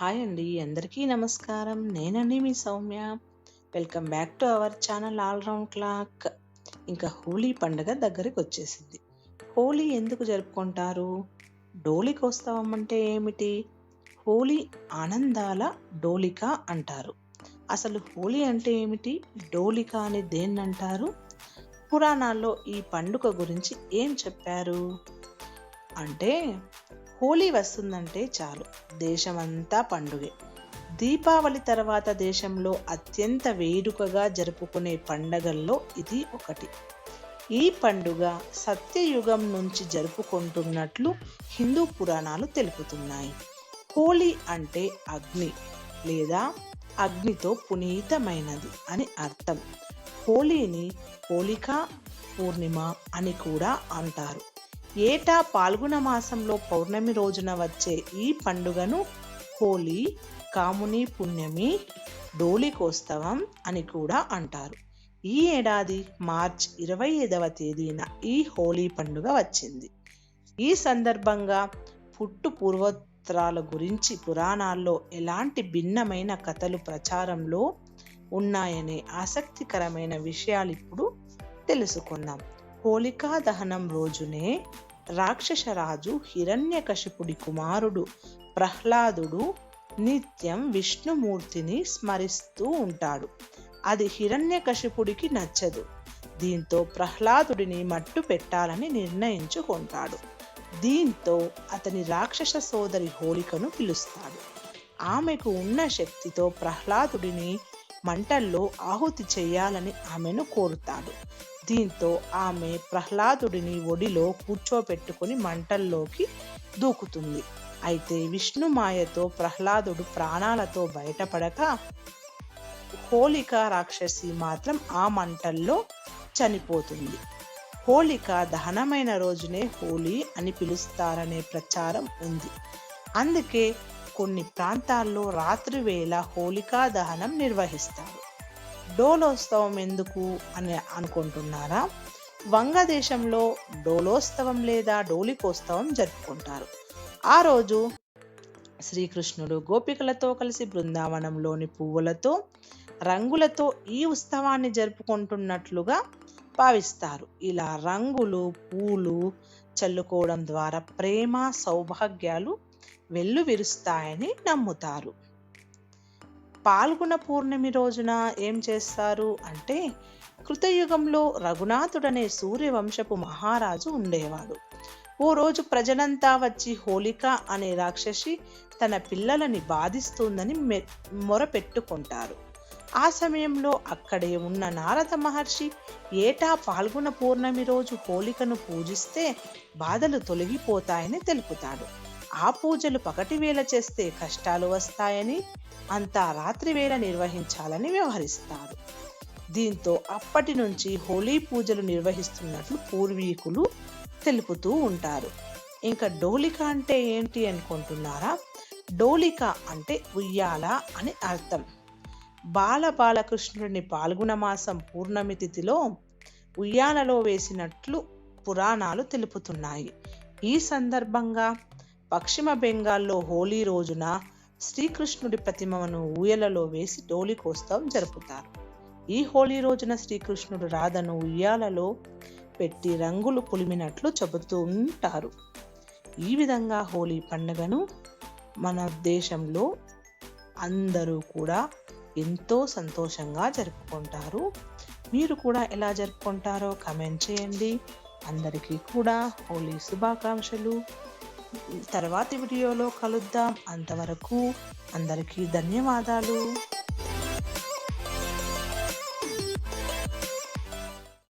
Hi అండి అందరికీ నమస్కారం. నేనండి మీ Soumya. Welcome back to our channel all round clock. ఇంకా హోలీ పండుగ దగ్గరికి వచ్చేసింది. హోలీ ఎందుకు జరుపుకుంటారు? డోలికోత్సవం అంటే ఏమిటి? హోలీ ఆనందాల డోలిక అంటారు. అసలు హోలీ అంటే ఏమిటి? డోలిక అని దేన్ని అంటారు పురాణాల్లో ఈ పండుగ గురించి ఏం చెప్పారు? అంటే హోలీ వస్తుందంటే చాలు. దేశమంతా పండుగే. దీపావళి తర్వాత దేశంలో అత్యంత వేడుకగా జరుపుకునే పండగల్లో ఇది ఒకటి. ఈ పండుగ సత్యయుగం నుంచి జరుపుకుంటున్నట్లు హిందూ పురాణాలు తెలుపుతున్నాయి. హోలీ అంటే అగ్ని లేదా అగ్నితో పునీతమైనది అని అర్థం. హోలీని హోలికా పూర్ణిమ అని కూడా అంటారు. ఏటా పాల్గొన మాసంలో పౌర్ణమి రోజున వచ్చే ఈ పండుగను హోలీ కాముని పుణ్యమి డోలికోత్సవం అని కూడా అంటారు. ఈ ఏడాది మార్చ్ ఇరవై ఐదవ తేదీన ఈ హోలీ పండుగ వచ్చింది. ఈ సందర్భంగా పుట్టు పూర్వోత్తరాల గురించి పురాణాల్లో ఎలాంటి భిన్నమైన కథలు ప్రచారంలో ఉన్నాయనే ఆసక్తికరమైన విషయాలు ఇప్పుడు తెలుసుకుందాం. హోలికా దహనం రోజునే రాక్షసరాజు హిరణ్యకశిపుడి కుమారుడు ప్రహ్లాదుడు నిత్యం విష్ణుమూర్తిని స్మరిస్తూ ఉంటాడు. అది హిరణ్యకశిపుడికి నచ్చదు. దీంతో ప్రహ్లాదుడిని మట్టు పెట్టాలని నిర్ణయించుకుంటాడు దీంతో అతని రాక్షస సోదరి హోలికను పిలుస్తాడు. ఆమెకు ఉన్న శక్తితో ప్రహ్లాదుడిని మంటల్లో ఆహుతి చేయాలని ఆమెను కోరుతాడు. దీంతో ఆమె ప్రహ్లాదుడిని ఒడిలో కూర్చోపెట్టుకుని మంటల్లోకి దూకుతుంది. అయితే విష్ణు మాయతో ప్రహ్లాదుడు ప్రాణాలతో బయటపడక హోళిక రాక్షసి మాత్రం ఆ మంటల్లో చనిపోతుంది. హోలిక దహనమైన రోజునే హోలీ అని పిలుస్తారనే ప్రచారం ఉంది. అందుకే కొన్ని ప్రాంతాల్లో రాత్రి వేళ హోలికా దహనం నిర్వహిస్తారు. డోలోత్సవం ఎందుకు అని అనుకుంటున్నారా? వంగదేశంలో డోలోత్సవం లేదా డోలికోత్సవం జరుపుకుంటారు. ఆ రోజు శ్రీకృష్ణుడు గోపికలతో కలిసి బృందావనంలోని పువ్వులతో రంగులతో ఈ ఉత్సవాన్ని జరుపుకుంటున్నట్లుగా భావిస్తారు. ఇలా రంగులు పూలు చల్లుకోవడం ద్వారా ప్రేమ సౌభాగ్యాలు వెల్లు విరుస్తాయని నమ్ముతారు. పాల్గొన పూర్ణమి రోజున ఏం చేస్తారు అంటే కృతయుగంలో రఘునాథుడనే సూర్యవంశపు మహారాజు ఉండేవాడు. ఓ రోజు ప్రజలంతా వచ్చి హోలిక అనే రాక్షసి తన పిల్లలని బాధిస్తుందని మె మొరపెట్టుకుంటారు ఆ సమయంలో అక్కడే ఉన్న నారద మహర్షి ఏటా పాల్గొన పూర్ణమి రోజు హోలికను పూజిస్తే బాధలు తొలగిపోతాయని తెలుపుతాడు. ఆ పూజలు పగటి వేళ చేస్తే కష్టాలు వస్తాయని అంతా రాత్రి వేళ నిర్వహించాలని వ్యవహరిస్తారు. దీంతో అప్పటి నుంచి హోలీ పూజలు నిర్వహిస్తున్నట్లు పూర్వీకులు తెలుపుతూ ఉంటారు. ఇంకా డోలిక అంటే ఏంటి అనుకుంటున్నారా? డోలిక అంటే ఉయ్యాల అని అర్థం. బాల బాలకృష్ణుడిని పాల్గొన మాసం పూర్ణమి తిథిలో ఉయ్యాలలో వేసినట్లు పురాణాలు తెలుపుతున్నాయి. ఈ సందర్భంగా పశ్చిమ బెంగాల్లో హోలీ రోజున శ్రీకృష్ణుడి ప్రతిమను ఊయలలో వేసి డోలికోత్సవం జరుపుతారు. ఈ హోలీ రోజున శ్రీకృష్ణుడు రాధను ఉయ్యాలలో పెట్టి రంగులు పులిమినట్లు చెబుతూ ఉంటారు. ఈ విధంగా హోలీ పండుగను మన దేశంలో అందరూ కూడా ఎంతో సంతోషంగా జరుపుకుంటారు. మీరు కూడా ఎలా జరుపుకుంటారో కమెంట్ చేయండి. అందరికీ కూడా హోలీ శుభాకాంక్షలు. తర్వాతి వీడియోలో కలుద్దాం. అంతవరకు అందరికీ ధన్యవాదాలు.